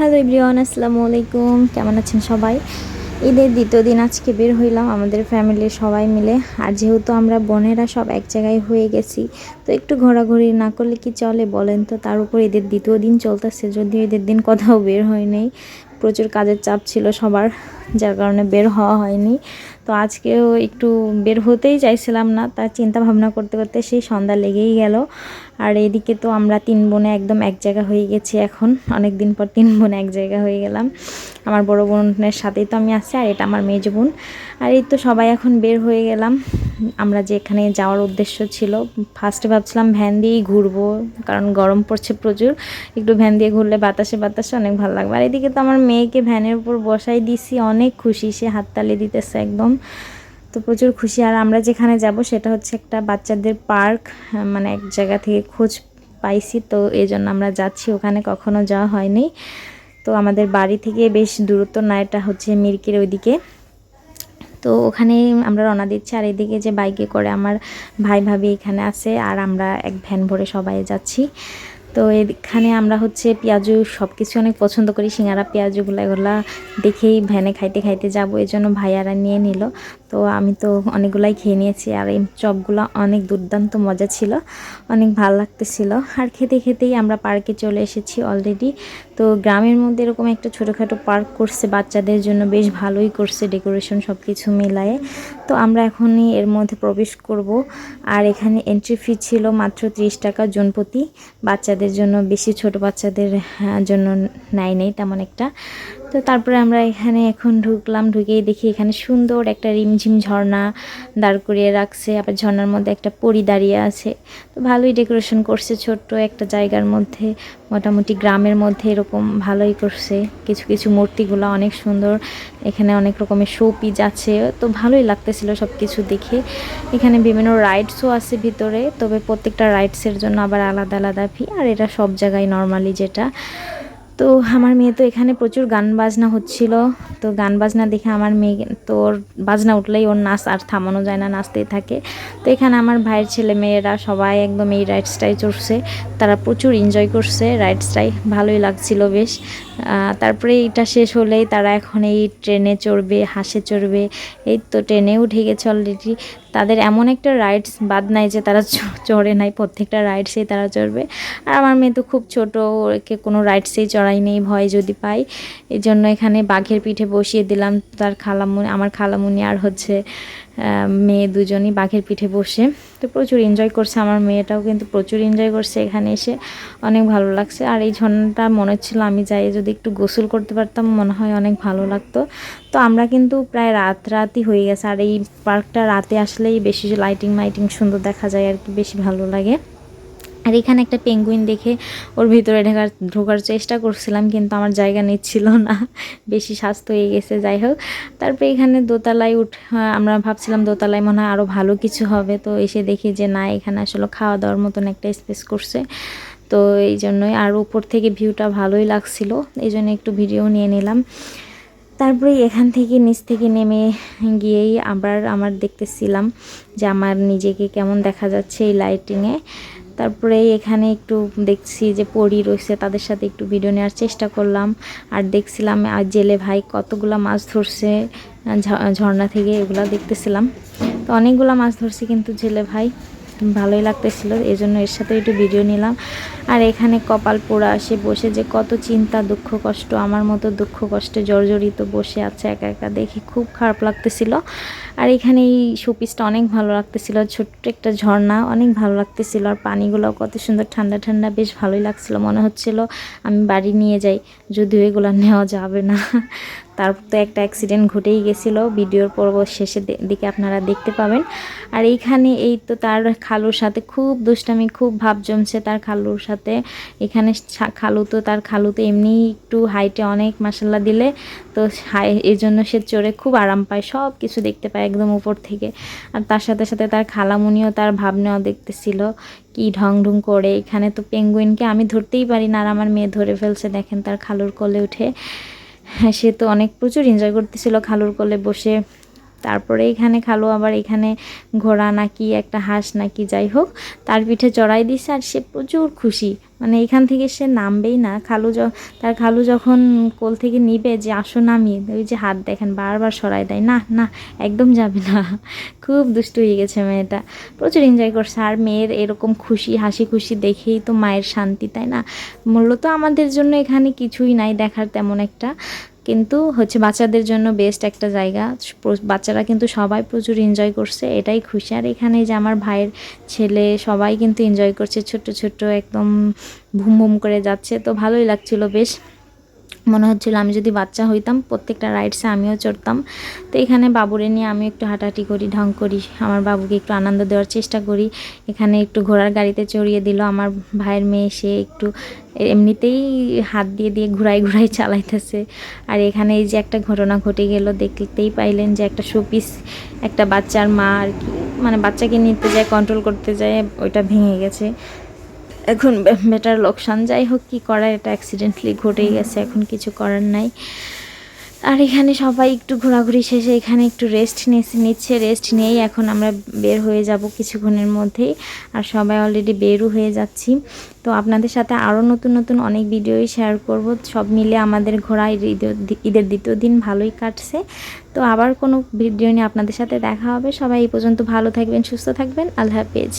Hello ইব্রিয়ান আসসালামু আলাইকুম। কেমন আছেন সবাই? ঈদের দ্বিতীয় দিন আজকে বের হইলাম, আমাদের ফ্যামিলির সবাই মিলে। আর যেহেতু আমরা বোনেরা সব এক জায়গায় হয়ে গেছি, তো একটু ঘোরাঘুরি না করলে কি চলে বলেন তো? তার উপর ঈদের দ্বিতীয় দিন চলতেছে, যদিও ঈদের দিন কোথাও বের হয় নাই। প্রচুর কাজের চাপ ছিল সবার, যার কারণে বের হওয়া হয়নি। তো আজকেও একটু বের হতেই চাইছিলাম না, তার চিন্তা ভাবনা করতে করতে সেই সন্ধ্যা লেগেই গেল। আর এদিকে তো আমরা তিন বোনে একদম এক জায়গা হয়ে গেছি এখন অনেক দিন পর তিন বোন এক জায়গা হয়ে গেলাম। আমার বড় বোনের সাথেই তো আমি আছি আর এটা আমার মেজ বোন। আর এই তো সবাই এখন বের হয়ে গেলাম। আমরা যেখানে যাওয়ার উদ্দেশ্য ছিল ফার্স্টে ভাবছিলাম ভ্যান দিয়েই ঘুরবো, কারণ গরম পড়ছে প্রচুর, একটু ভ্যান দিয়ে ঘুরলে বাতাসে বাতাসে অনেক ভালো লাগবে। আর এদিকে তো আমার মেয়েকে ভ্যানের উপর বসাই দিছি, অনেক খুশি, সে হাততালি দিতেছে একদম, তো প্রচুর খুশি। আর আমরা যেখানে যাব সেটা হচ্ছে একটা বাচ্চাদের পার্ক মানে এক জায়গা থেকে খোঁজ পাইছি, তো এই জন্য আমরা যাচ্ছি, ওখানে কখনো যাওয়া হয়নি। তো আমাদের বাড়ি থেকে বেশ দূরত্ব না, এটা হচ্ছে মিরকির ওইদিকে। তো ওখানে আমরা রওনা দিচ্ছি। আর এদিকে যে বাইকে করে আমার ভাই ভাবি এখানে আছে আর আমরা এক ভ্যান ভরে সবাই যাচ্ছি। তো এখানে আমরা হচ্ছে পেঁয়াজু সব কিছু অনেক পছন্দ করি। সিঙ্গারা, পেঁয়াজুগুলো এগুলো দেখেই ভ্যানে খাইতে খাইতে যাব। এই জন্য ভাইয়ারা নিয়ে নিল। তো আমি তো অনেকগুলাই খেয়ে নিয়েছি আর এই চপগুলো অনেক দুর্দান্ত মজা ছিল অনেক ভালো লাগতেছিল। আর খেতে খেতেই আমরা পার্কে চলে এসেছি অলরেডি তো গ্রামের মধ্যে এরকম একটা ছোটোখাটো পার্ক করছে বাচ্চাদের জন্য বেশ ভালোই করছে ডেকোরেশন সব কিছু মিলায়ে। তো আমরা এখনই এর মধ্যে প্রবেশ করব। আর এখানে এন্ট্রি ফি ছিল মাত্র ত্রিশ টাকা জনপ্রতি। বাচ্চাদের জন্য বেশি ছোট বাচ্চাদের হ্যাঁ, জন্য নেয় নেই তেমন একটা। তো তারপরে আমরা এখানে এখন ঢুকলাম, ঢুকেই দেখি এখানে সুন্দর একটা রিমঝিম ঝর্ণা দাঁড় করিয়ে রাখছে। আবার ঝর্ণার মধ্যে একটা পরি দাঁড়িয়ে আছে। তো ভালোই ডেকোরেশন করছে ছোট্ট একটা জায়গার মধ্যে। মোটামুটি গ্রামের মধ্যে এরকম ভালোই করছে। কিছু কিছু মূর্তিগুলো অনেক সুন্দর। এখানে অনেক রকমের শো পিজ আছে। তো ভালোই লাগতেছিল সব কিছু দেখে। এখানে বিভিন্ন রাইডসও আছে ভিতরে। তবে প্রত্যেকটা রাইডসের জন্য আবার আলাদা আলাদা ফি আর এটা সব জায়গায় নর্মালি যেটা। তো আমার মেয়ে তো এখানে প্রচুর গান বাজনা হচ্ছিল। তো গান বাজনা দেখে আমার মেয়ে তোর বাজনা উঠলেই ওর নাচ আর থামানো যায় না, নাচতেই থাকে। এখানে আমার ভাইয়ের ছেলে মেয়েরা সবাই একদম এই রাইডসটাই চড়ছে। তারা প্রচুর এনজয় করছে রাইডসটাই, ভালোই লাগছিল বেশ। তারপরে এটা শেষ হলেই তারা এখন এই ট্রেনে চড়বে, হাসে চড়বে। এই তো ট্রেনে উঠে গেছে অলরেডি তাদের এমন একটা রাইডস বাদ নাই যে তারা চড়ে নাই, প্রত্যেকটা রাইডসেই তারা চড়বে। আর আমার মেয়ে তো খুব ছোটো, ওকে কোনো রাইডসেই চড়াই নেই, ভয় যদি পাই। এই জন্য এখানে বাঘের পিঠে বসিয়ে দিলাম, তার খালামুনি আমার খালামুনি আর হচ্ছে মেয়ে দুজনই বাঘের পিঠে বসে। তো প্রচুর এনজয় করছে। আমার মেয়েটাও কিন্তু প্রচুর এনজয় করছে এখানে এসে। অনেক ভালো লাগছে। আর এই ঝর্ণাটা মনে হচ্ছিল আমি যাই, যদি একটু গোসল করতে পারতাম, মনে হয় অনেক ভালো লাগতো। তো আমরা কিন্তু প্রায় রাত রাতই হয়ে গেছে। আর এই পার্কটা রাতে আসলেই বেশি লাইটিং মাইটিং সুন্দর দেখা যায় আর কি, বেশি ভালো লাগে। আর এখানে একটা পেঙ্গুইন দেখে ওর ভিতরে ঢোকার ঢোকার চেষ্টা করছিলাম, কিন্তু আমার জায়গা নিচ্ছিল না। বেশি স্বাস্থ্য হয়ে গেছে, যাই হোক। তারপরে এখানে দোতলায় উঠ আমরা ভাবছিলাম দোতলায় মনে হয় আরও ভালো কিছু হবে। তো এসে দেখি যে না, এখানে আসলে খাওয়া দাওয়ার মতন একটা স্পেস করছে। তো এই জন্যই আর উপর থেকে ভিউটা ভালোই লাগছিল। এই জন্য একটু ভিডিও নিয়ে নিলাম। তারপরে এখান থেকে নিচ থেকে নেমে গিয়েই আবার আমার দেখতেছিলাম যে আমার নিজেকে কেমন দেখা যাচ্ছে এই লাইটিংয়ে তারপরে এখানে একটু দেখছি যে পড়ি রয়েছে, তাদের সাথে একটু ভিডিও নেওয়ার চেষ্টা করলাম। আর দেখছিলাম, আর জেলে ভাই কতগুলো মাছ ধরছে ঝর্ণা থেকে এগুলো দেখতেছিলাম। তো অনেকগুলো মাছ ধরছি কিন্তু জেলে ভাই। ভালোই লাগতেছিল এই জন্য এর সাথে একটু ভিডিও নিলাম। আর এখানে কপাল পোড়া, সে বসে যে কত চিন্তা, দুঃখ, কষ্ট, আমার মতো দুঃখ, কষ্টে জর্জরিত বসে আছে একা একা, দেখে খুব খারাপ লাগতেছিল। আর এখানে এই শোপিসটা অনেক ভালো লাগতেছিল, ছোট্ট একটা ঝর্ণা, অনেক ভালো লাগতেছিল। আর পানিগুলো কত সুন্দর, ঠান্ডা ঠান্ডা, বেশ ভালোই লাগছিল। মনে হচ্ছিল আমি বাড়ি নিয়ে যাই, যদিও এগুলো নেওয়া যাবে না। তারপর তো একটা অ্যাক্সিডেন্ট ঘটেই গেছিল। ভিডিওর পর্ব শেষের দিকে আপনারা দেখতে পাবেন। আর এইখানে এই তো তার খালুর সাথে খুব দুষ্টামি, খুব ভাব জমছে তার খালুর সাথে। এখানে খালু তো তার খালু তো এমনি একটু হাইটে অনেক মশাল্লা দিলে। তো হাই এই জন্য সে চড়ে খুব আরাম পায়, সব কিছু দেখতে পায় একদম উপর থেকে। আর তার সাথে সাথে তার খালামুনিও তার ভাব ভাবনাও দেখতেছিল, কি ঢং ঢং করে। এখানে তো পেঙ্গুইনকে আমি ধরতেই পারি না, আর আমার মেয়ে ধরে ফেলছে, দেখেন তার খালুর কোলে উঠে। সে তো অনেক প্রচুর এনজয় করতেছিল খালুর কোলে বসে। তারপরে এখানে খালো, আবার এখানে ঘোড়া নাকি, একটা হাঁস নাকি, যাই হোক, তার পিঠে চড়াই দিছে আর সে প্রচুর খুশি। মানে এখান থেকে সে নামবেই না। খালু তার খালু যখন কোল থেকে নিবে যে, আসো নামিয়ে ওই যে হাত দেখেন, বারবার সরাই দেয়, না না, একদম যাবে না। খুব দুষ্টু হয়ে গেছে মেয়েটা। প্রচুর এনজয় করছে। আর মেয়ের এরকম খুশি, হাসি খুশি দেখেই তো মায়ের শান্তি, তাই না? মূলত আমাদের জন্য এখানে কিছুই নাই, দেখার তেমন একটা। কিন্তু হচ্ছে বাচ্চাদের জন্য বেস্ট একটা জায়গা। বাচ্চারা কিন্তু সবাই প্রচুর এনজয় করছে, এটাই খুশি। আর এখানে যে আমার ভাইয়ের ছেলে, সবাই কিন্তু এনজয় করছে, ছোট্ট ছোট্ট একদম ভুম ভুম করে যাচ্ছে, তো ভালোই লাগছিল বেশ। মনে হচ্ছিল আমি যদি বাচ্চা হইতাম, প্রত্যেকটা রাইডসে আমিও চড়তাম। তো এখানে বাবুরে নিয়ে আমি একটু হাঁটাহাঁটি করি, ঢং করি। আমার বাবুকে একটু আনন্দ দেওয়ার চেষ্টা করি। এখানে একটু ঘোড়ার গাড়িতে চড়িয়ে দিল। আমার ভাইয়ের মেয়ে, সে একটু এমনিতেই হাত দিয়ে দিয়ে ঘুরাই ঘুরাই চালাইতেছে। আর এখানে এই যে একটা ঘটনা ঘটে গেল, দেখতেই পাইলেন যে একটা শোপিস, একটা বাচ্চার মা আর কি মানে বাচ্চাকে নিতে যায় কন্ট্রোল করতে যায়, ওইটা ভেঙে গেছে। এখন বেটার লোকসান যাই হোক কি করার এটা অ্যাক্সিডেন্টলি ঘটেই গেছে এখন কিছু করার নাই। আর এখানে সবাই একটু ঘোরাঘুরি শেষে এখানে একটু রেস্ট নিচ্ছে রেস্ট নিয়েই এখন আমরা বের হয়ে যাব কিছুক্ষণের মধ্যেই। আর সবাই অলরেডি বেরও হয়ে যাচ্ছি। তো আপনাদের সাথে আরও নতুন নতুন অনেক ভিডিওই শেয়ার করব। সব মিলে আমাদের ঘোরা ঈদের ঈদের দ্বিতীয় দিন ভালোই কাটছে। তো আবার কোনো ভিডিও নিয়ে আপনাদের সাথে দেখা হবে। সবাই এই পর্যন্ত ভালো থাকবেন সুস্থ থাকবেন। আল্লাহ হাফেজ।